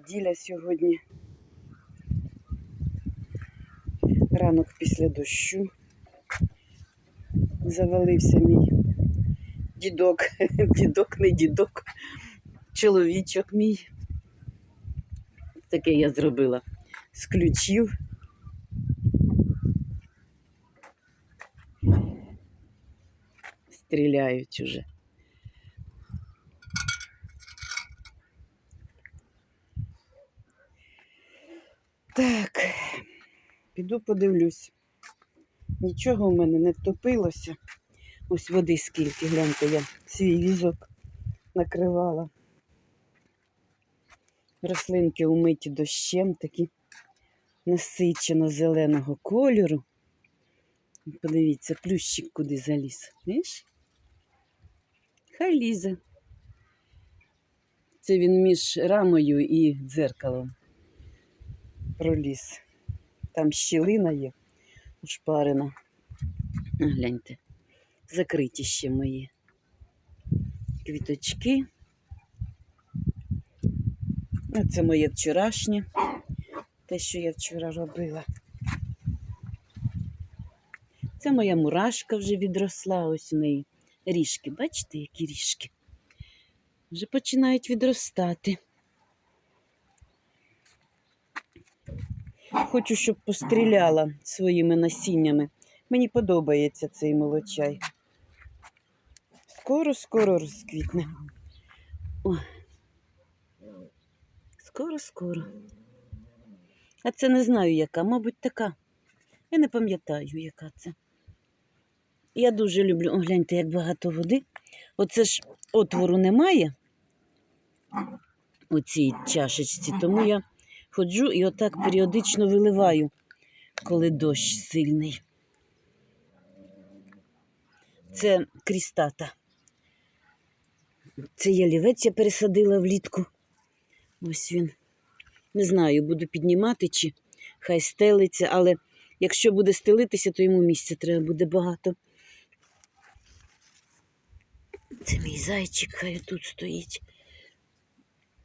неділя сьогодні. Ранок після дощу. Завалився мій дідок, дідок, не дідок, чоловічок мій. Таке я зробила з ключів. Стріляють уже. Так, піду подивлюсь. Нічого в мене не втопилося. Ось води скільки, гляньте, я свій візок накривала. Рослинки умиті дощем, такі насичено зеленого кольору. Подивіться, плющик куди заліз. Видиш? Хай лізе. Це він між рамою і дзеркалом проліз. Там щілина є, ушпарена. Гляньте, закриті ще мої квіточки. А це моє вчорашнє, те, що я вчора робила. Це моя мурашка вже відросла, ось у неї ріжки. Бачите, які ріжки? Вже починають відростати. Хочу, щоб постріляла своїми насіннями. Мені подобається цей молочай. Скоро-скоро розквітне. Скоро-скоро. А це не знаю, яка, мабуть, така. Я не пам'ятаю, яка це. Я дуже люблю, О, гляньте, як багато води. Оце ж отвору немає у цій чашечці, тому я ходжу і отак періодично виливаю, коли дощ сильний. Це крістата. Це ялівець я пересадила влітку. Ось він. Не знаю, буду піднімати чи хай стелиться, але якщо буде стелитися, то йому місця треба буде багато. Це мій зайчик, хай тут стоїть.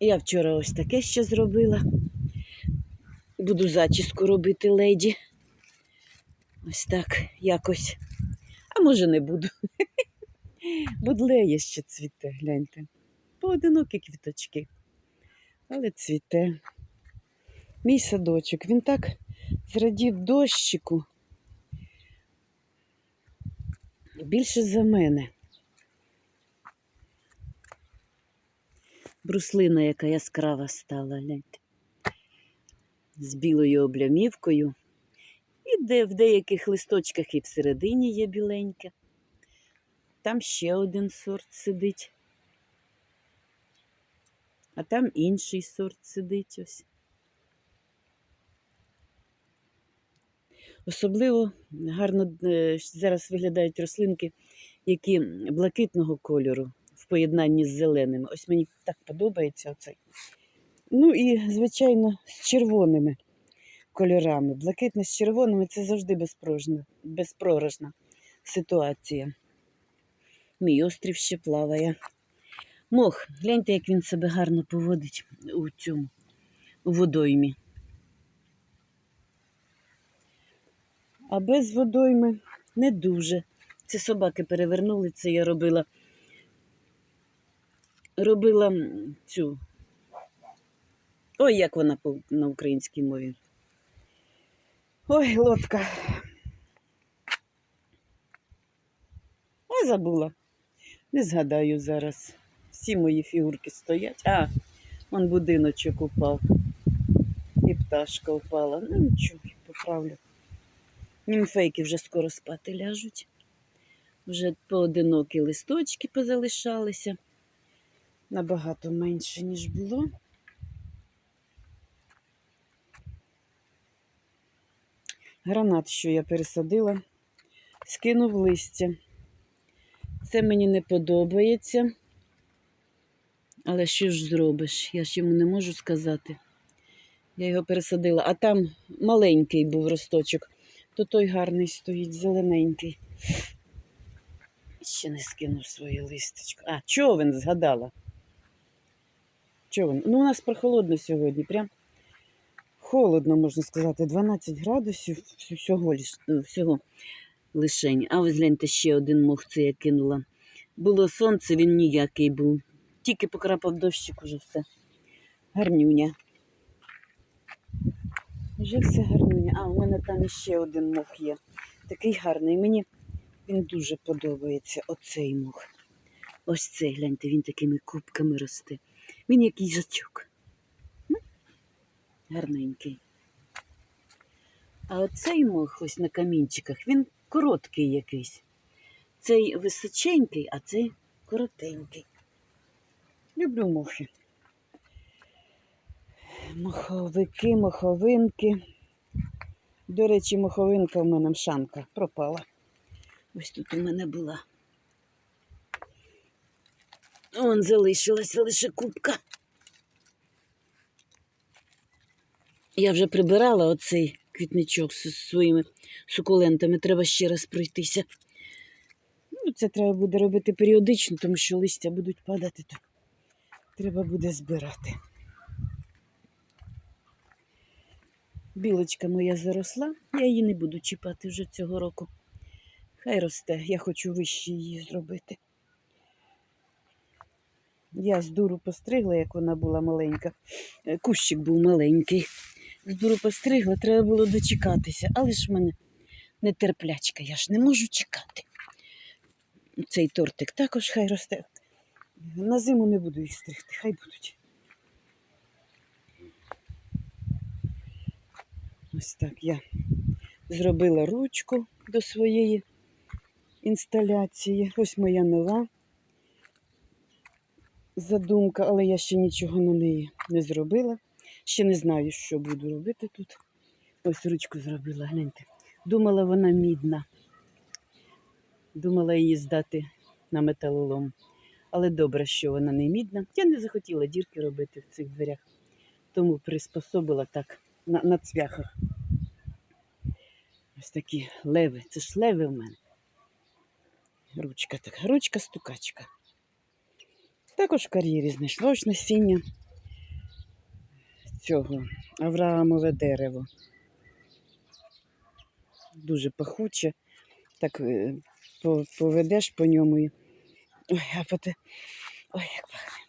Я вчора ось таке ще зробила. Буду зачіску робити леді. Ось так якось. А може не буду. Будлеє ще цвіте, гляньте. Поодинокі квіточки. Але цвіте. Мій садочок, він так зрадів дощику. Більше за мене. Бруслина, яка яскрава стала, гляньте. З білою облямівкою. І де в деяких листочках і всередині є біленьке. Там ще один сорт сидить. А там інший сорт сидить ось. Особливо гарно е, зараз виглядають рослинки, які блакитного кольору в поєднанні з зеленими. Ось мені так подобається оцей. Ну і, звичайно, з червоними кольорами. Блакитне з червоними це завжди безпрограшна ситуація. Мій острів ще плаває. Мох, гляньте, як він себе гарно поводить у цьому у водоймі. А без водойми не дуже. Це собаки перевернули, це я робила. Робила цю. Ой, як вона на українській мові. Ой, лодка. А забула. Не згадаю зараз. Всі мої фігурки стоять. А, вон будиночок упав. І пташка впала. Ну нічого, поправлю. Німфейки вже скоро спати ляжуть. Вже поодинокі листочки позалишалися. Набагато менше, ніж було. Гранат, що я пересадила, скинув листя. Це мені не подобається. Але що ж зробиш? Я ж йому не можу сказати. Я його пересадила, а там маленький був росточок, то той гарний стоїть, зелененький. Ще не скинув своє листочко. А, човен згадала. Чого воно? Ну, у нас прохолодно сьогодні, прям холодно, можна сказати, 12 градусів всього, е, всього лишень. А ось гляньте, ще один мох це я кинула. Було сонце, він ніякий був. Тільки покрапав дощик уже все. Гарнюня. Вже все гарнюня. А, у мене там іще один мох є. Такий гарний. Мені він дуже подобається, оцей мох. Ось цей, гляньте, він такими кубками росте. Він як їжачок. Гарненький. А оцей мох ось на камінчиках, він короткий якийсь. Цей височенький, а цей коротенький. Люблю мохи. Моховики, моховинки. До речі, моховинка в мене мшанка пропала. Ось тут у мене була. Он залишилася лише кубка. Я вже прибирала оцей квітничок зі своїми сукулентами. Треба ще раз пройтися. Ну, це треба буде робити періодично, тому що листя будуть падати, то треба буде збирати. Білочка моя заросла, я її не буду чіпати вже цього року. Хай росте, я хочу вище її зробити. Я з дуру постригла, як вона була маленька. Кущик був маленький. З дуру постригла, треба було дочекатися, але ж в мене нетерплячка, я ж не можу чекати. Цей тортик також хай росте. На зиму не буду їх стригти, хай будуть. Ось так я зробила ручку до своєї інсталяції. Ось моя нова задумка, але я ще нічого на неї не зробила. Ще не знаю, що буду робити тут. Ось ручку зробила, гляньте. Думала, вона мідна. Думала її здати на металолом. Але добре, що вона не мідна. Я не захотіла дірки робити в цих дверях, тому приспособила так на, на цвяхах. Ось такі леви. Це ж леви в мене. Ручка така, ручка-стукачка. Також в кар'єрі знайшла ось насіння цього Авраамове дерево. Дуже пахуче. Так е, поведеш по ньому. і- Ой, а поте... Ой, як пахне.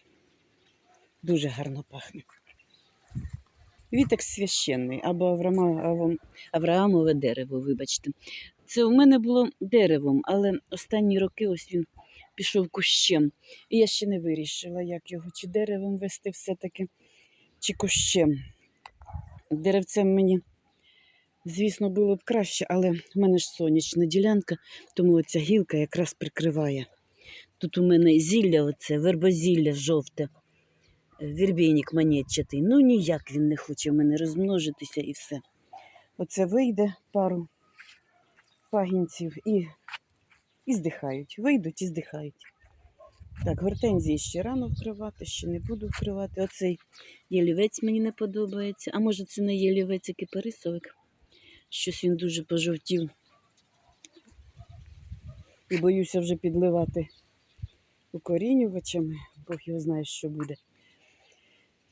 Дуже гарно пахне. Віток священний або Авраама, Авраамове дерево, вибачте. Це у мене було деревом, але останні роки ось він пішов кущем. І я ще не вирішила, як його, чи деревом вести все-таки, чи кущем. Деревцем мені, звісно, було б краще, але в мене ж сонячна ділянка, тому оця гілка якраз прикриває. Тут у мене зілля, оце, вербозілля жовте, е, вірбійник монетчатий. Ну ніяк він не хоче в мене розмножитися і все. Оце вийде пару пагінців і, і здихають. Вийдуть і здихають. Так, гортензії ще рано вкривати, ще не буду вкривати. Оцей ялівець мені не подобається. А може це не ялівець, а кипарисовик. Щось він дуже пожовтів. І боюся вже підливати укорінювачами. Бог його знає, що буде.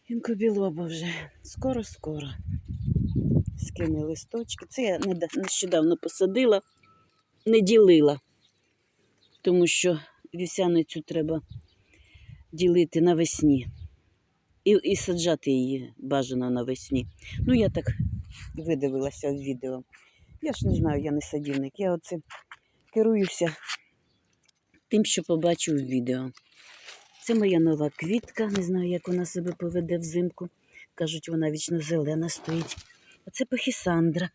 Інкобілоба вже скоро-скоро. Скине листочки. Це я нещодавно посадила, не ділила, тому що вівсяницю треба ділити навесні. І, і саджати її бажано навесні. Ну, я так видивилася в відео. Я ж не знаю, я не садівник. Я оце керуюся тим, що побачу в відео. Це моя нова квітка. Не знаю, як вона себе поведе взимку. Кажуть, вона вічно зелена стоїть. А це пахісандра.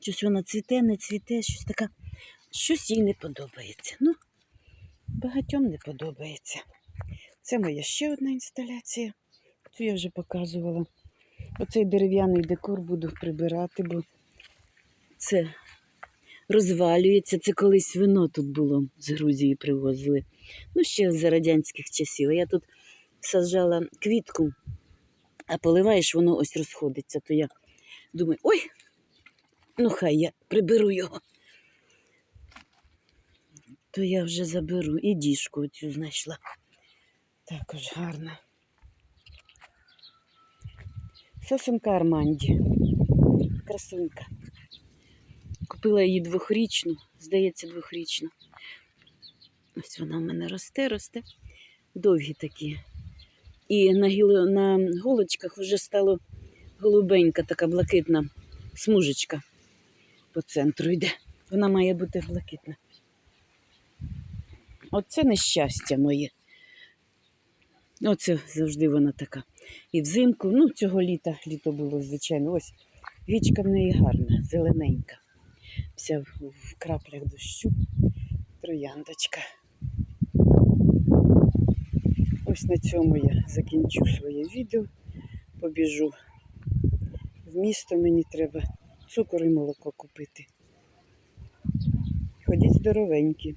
Щось вона цвіте, не цвіте, щось така. Щось їй не подобається. Ну, багатьом не подобається. Це моя ще одна інсталяція. Цю я вже показувала. Оцей дерев'яний декор буду прибирати, бо це розвалюється. Це колись вино тут було з Грузії привозили. Ну, ще за радянських часів. Я тут саджала квітку, а поливаєш, воно ось розходиться. То я думаю, ой, ну хай я приберу його. То я вже заберу і діжку оцю знайшла. Також гарна. Сосенка Арманді. Красунька. Купила її двохрічну, здається, двохрічну. Ось вона в мене росте, росте. Довгі такі. І на, гіло, на голочках вже стало голубенька, така блакитна смужечка по центру йде. Вона має бути блакитна. Оце нещастя моє. Оце завжди вона така. І взимку, ну, цього літа, літо було, звичайно, ось вічка в неї гарна, зелененька. Вся в, краплях дощу. Трояндочка. Ось на цьому я закінчу своє відео. Побіжу в місто, мені треба цукор і молоко купити. Ходіть здоровенькі.